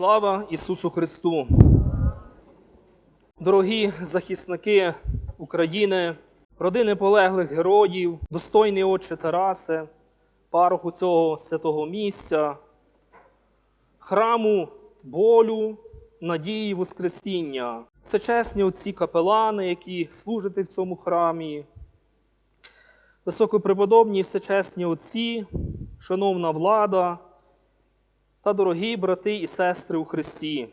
Слава Ісусу Христу! Дорогі захисники України, родини полеглих героїв, достойний отче Тарасе, пароху цього святого місця, храму болю, надії Воскресіння, всечесні отці капелани, які служите в цьому храмі, високопреподобні всечесні отці, шановна влада та дорогі брати і сестри у Христі.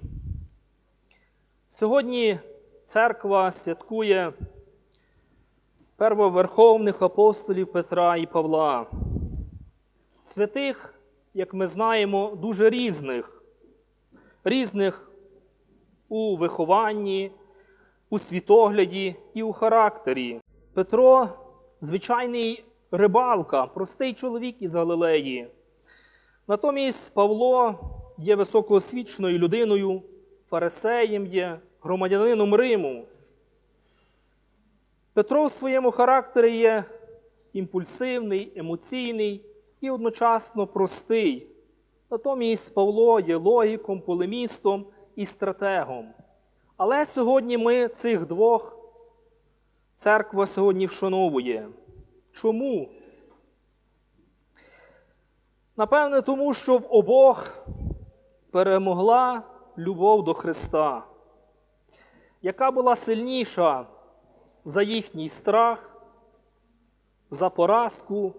Сьогодні церква святкує первоверховних апостолів Петра і Павла. Святих, як ми знаємо, дуже різних, різних у вихованні, у світогляді і у характері. Петро звичайний рибалка, простий чоловік із Галилеї. Натомість Павло є високоосвіченою людиною, фарисеєм є, громадянином Риму. Петро в своєму характері є імпульсивний, емоційний і одночасно простий. Натомість Павло є логіком, полемістом і стратегом. Але сьогодні ми цих двох церква сьогодні вшановує. Чому? Напевне, тому що в обох перемогла любов до Христа, яка була сильніша за їхній страх, за поразку,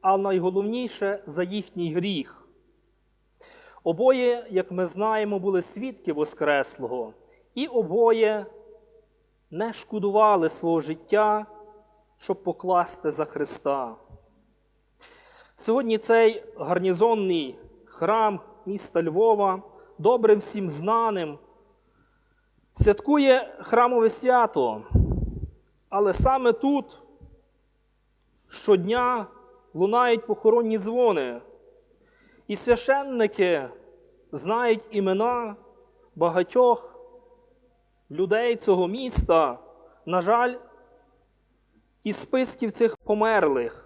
а найголовніше за їхній гріх. Обоє, як ми знаємо, були свідки Воскреслого, і обоє не шкодували свого життя, щоб покласти за Христа. Сьогодні цей гарнізонний храм міста Львова, добре всім знаним, святкує храмове свято. Але саме тут щодня лунають похоронні дзвони, і священники знають імена багатьох людей цього міста, на жаль, із списків цих померлих.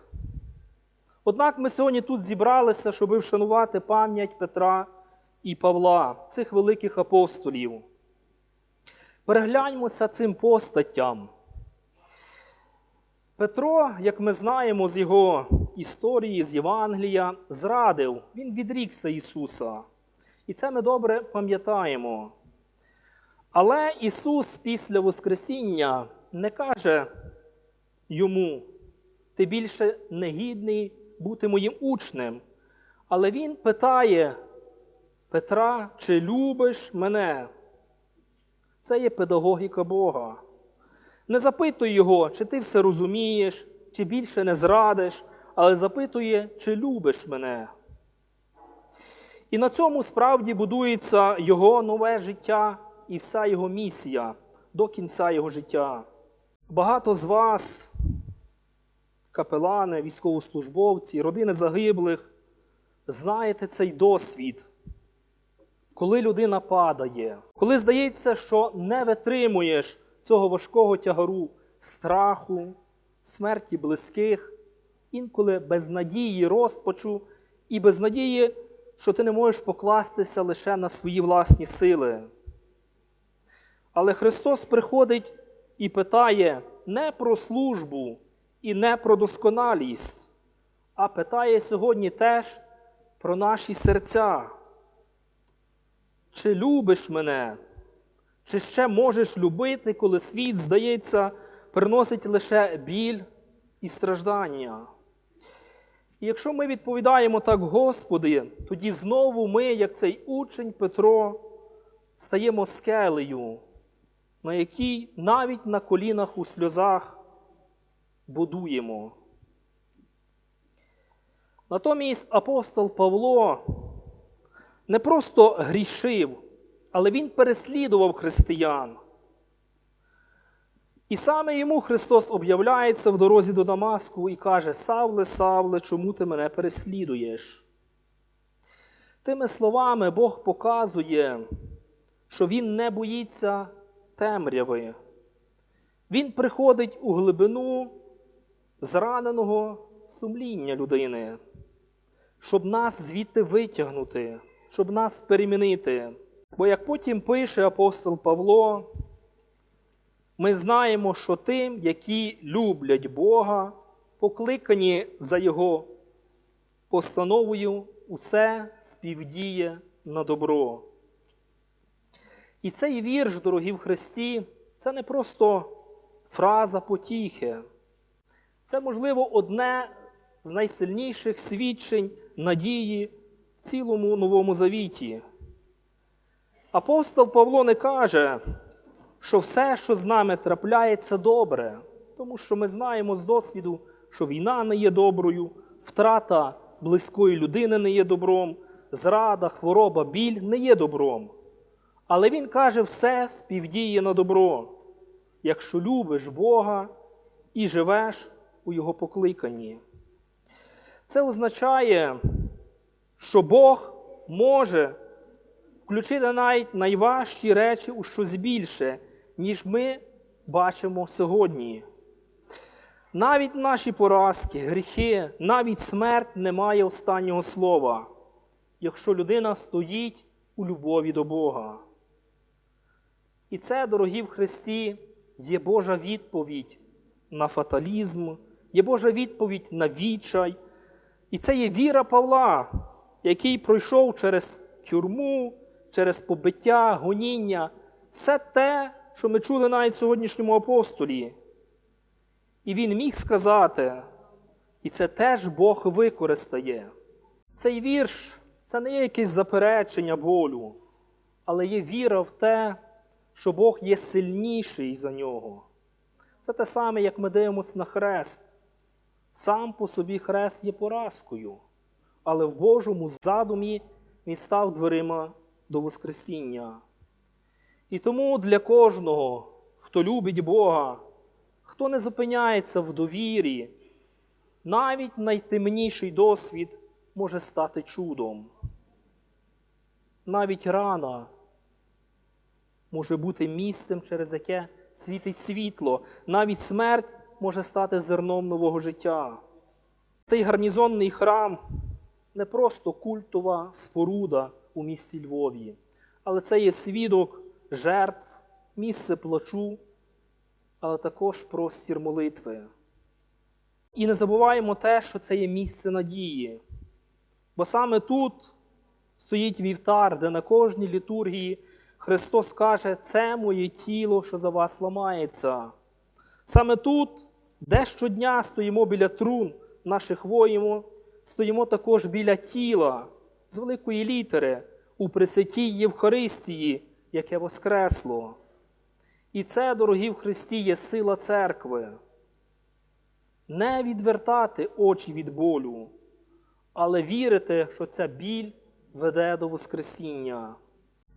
Однак ми сьогодні тут зібралися, щоб вшанувати пам'ять Петра і Павла, цих великих апостолів. Перегляньмося цим постаттям. Петро, як ми знаємо з його історії, з Євангелія, зрадив, він відрікся Ісуса. І це ми добре пам'ятаємо. Але Ісус після Воскресіння не каже йому, ти більше негідний бути моїм учнем. Але він питає Петра, чи любиш мене? Це є педагогіка Бога. Не запитуй його, чи ти все розумієш, чи більше не зрадиш, але запитує, чи любиш мене. І на цьому справді будується його нове життя і вся його місія до кінця його життя. Багато з вас капелани, військовослужбовці, родини загиблих, знаєте цей досвід, коли людина падає, коли здається, що не витримуєш цього важкого тягару страху, смерті близьких, інколи без надії, розпачу і без надії, що ти не можеш покластися лише на свої власні сили. Але Христос приходить і питає не про службу, і не про досконалість, а питає сьогодні теж про наші серця. Чи любиш мене? Чи ще можеш любити, коли світ, здається, приносить лише біль і страждання? І якщо ми відповідаємо так, Господи, тоді знову ми, як цей учень Петро, стаємо скелею, на якій навіть на колінах у сльозах будуємо. Натомість апостол Павло не просто грішив, але він переслідував християн. І саме йому Христос об'являється в дорозі до Дамаску і каже: Савле, Савле, чому ти мене переслідуєш? Тими словами Бог показує, що Він не боїться темряви. Він приходить у глибину зраненого сумління людини, щоб нас звідти витягнути, щоб нас перемінити. Бо як потім пише апостол Павло, ми знаємо, що тим, які люблять Бога, покликані за Його постановою, усе співдіє на добро. І цей вірш, дорогі в Христі, це не просто фраза потіхи. Це, можливо, одне з найсильніших свідчень надії в цілому Новому Завіті. Апостол Павло не каже, що все, що з нами трапляється, добре, тому що ми знаємо з досвіду, що війна не є доброю, втрата близької людини не є добром, зрада, хвороба, біль не є добром. Але він каже, все співдіє на добро, якщо любиш Бога і живеш у Його покликанні. Це означає, що Бог може включити навіть найважчі речі у щось більше, ніж ми бачимо сьогодні. Навіть наші поразки, гріхи, навіть смерть не має останнього слова, якщо людина стоїть у любові до Бога. І це, дорогі в Христі, є Божа відповідь на фаталізм, є Божа відповідь на відчай. І це є віра Павла, який пройшов через тюрму, через побиття, гоніння, все те, що ми чули навіть в сьогоднішньому апостолі. І він міг сказати, і це теж Бог використає. Цей вірш це не є якесь заперечення болю, але є віра в те, що Бог є сильніший за нього. Це те саме, як ми дивимося на хрест. Сам по собі хрест є поразкою, але в Божому задумі він став дверима до Воскресіння. І тому для кожного, хто любить Бога, хто не зупиняється в довірі, навіть найтемніший досвід може стати чудом. Навіть рана може бути місцем, через яке світить світло, навіть смерть може стати зерном нового життя. Цей гарнізонний храм не просто культова споруда у місті Львові, але це є свідок жертв, місце плачу, але також простір молитви. І не забуваємо те, що це є місце надії. Бо саме тут стоїть вівтар, де на кожній літургії Христос каже, це моє тіло, що за вас ламається. Саме тут, де щодня стоїмо біля трун наших воїнів, стоїмо також біля тіла з великої літери у Пресвятій Євхаристії, яке воскресло. І це, дорогі в Христі, є сила церкви. Не відвертати очі від болю, але вірити, що ця біль веде до Воскресіння.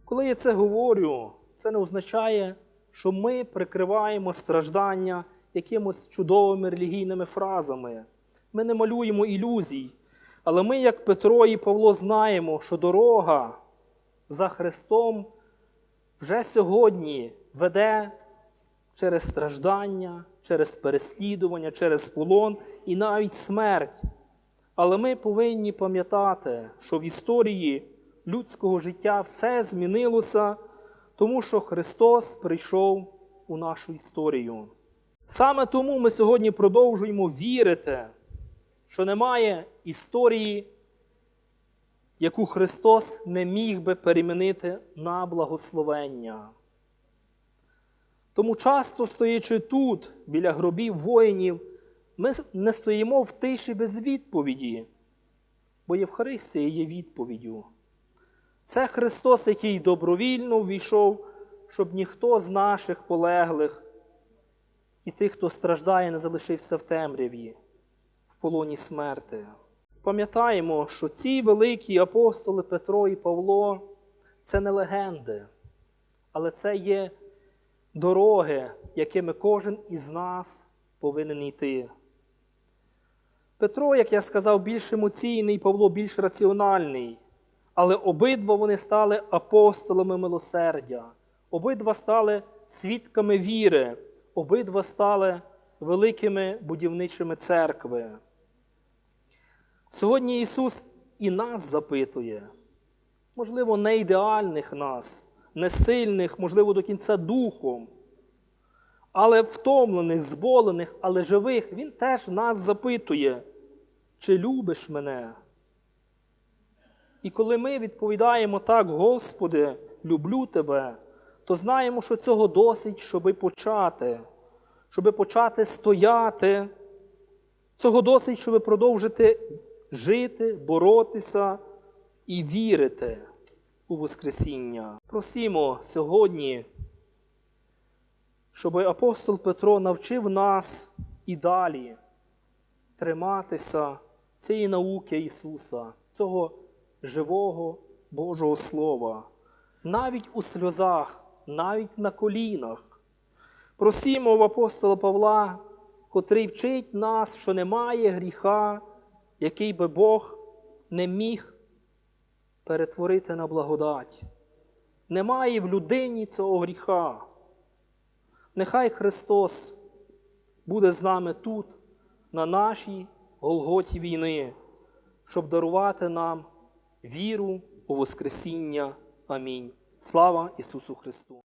Коли я це говорю, це не означає, що ми прикриваємо страждання якимось чудовими релігійними фразами. Ми не малюємо ілюзій. Але ми, як Петро і Павло, знаємо, що дорога за Христом вже сьогодні веде через страждання, через переслідування, через полон і навіть смерть. Але ми повинні пам'ятати, що в історії людського життя все змінилося, тому що Христос прийшов у нашу історію. Саме тому ми сьогодні продовжуємо вірити, що немає історії, яку Христос не міг би перемінити на благословення. Тому часто стоячи тут, біля гробів воїнів, ми не стоїмо в тиші без відповіді, бо Євхаристія є відповіддю. Це Христос, який добровільно ввійшов, щоб ніхто з наших полеглих і тих, хто страждає, не залишився в темряві, в полоні смерти. Пам'ятаємо, що ці великі апостоли Петро і Павло це не легенди, але це є дороги, якими кожен із нас повинен йти. Петро, як я сказав, більш емоційний, Павло більш раціональний, але обидва вони стали апостолами милосердя, обидва стали свідками віри, обидва стали великими будівничими церкви. Сьогодні Ісус і нас запитує, можливо, не ідеальних нас, не сильних, можливо, до кінця духом, але втомлених, зболених, але живих, Він теж нас запитує, чи любиш мене? І коли ми відповідаємо так, Господи, люблю Тебе, то знаємо, що цього досить, щоби почати, щоби почати стояти. Цього досить, щоби продовжити жити, боротися і вірити у Воскресіння. Просімо сьогодні, щоб апостол Петро навчив нас і далі триматися цієї науки Ісуса, цього живого Божого Слова, навіть у сльозах, навіть на колінах. Просімо в апостола Павла, котрий вчить нас, що немає гріха, який би Бог не міг перетворити на благодать. Немає в людині цього гріха. Нехай Христос буде з нами тут, на нашій Голготі війни, щоб дарувати нам віру у Воскресіння. Амінь. Слава Ісусу Христу!